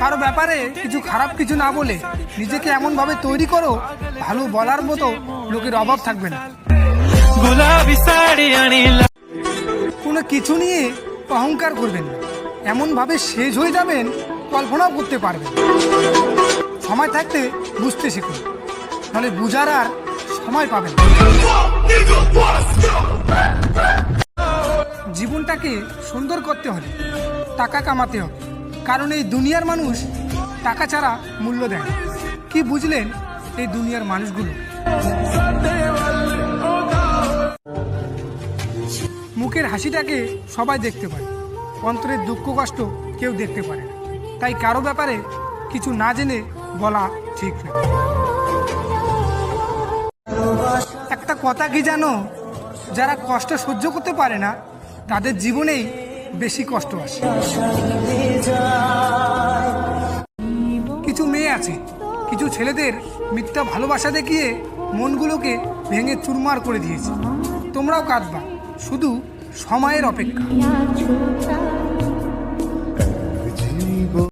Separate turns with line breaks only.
কারও ব্যাপারে কিছু খারাপ কিছু না বলে নিজেকে এমনভাবে তৈরি করো ভালো বলার মতো লোকের অভাব থাকবে না। কোনো কিছু নিয়ে অহংকার করবেন না। এমনভাবে শেষ হয়ে যাবেন কল্পনাও করতে পারবেন সময় থাকতে বুঝতে শিখুন তাহলে বুঝার আর সময় পাবেন জীবনটাকে সুন্দর করতে হলে টাকা কামাতে হবে। কারণ এই দুনিয়ার মানুষ টাকা ছাড়া মূল্য দেয়। কি বুঝলেন এই দুনিয়ার মানুষগুলো? মুখের হাসিটাকে সবাই দেখতে পারে অন্তরের দুঃখ, কষ্ট কেউ দেখতে পারে তাই কারও ব্যাপারে কিছু না জেনে বলা ঠিক না। একটা কথা কি জানো? যারা কষ্ট সহ্য করতে পারে না, তাদের জীবনেই বেশি কষ্ট আসে। আছে। কিছু ছেলেদের মিথ্যা ভালোবাসা দেখিয়ে মনগুলোকে ভেঙে চুরমার করে দিয়েছে। তোমরাও কাঁদবা। শুধু সময়ের অপেক্ষা।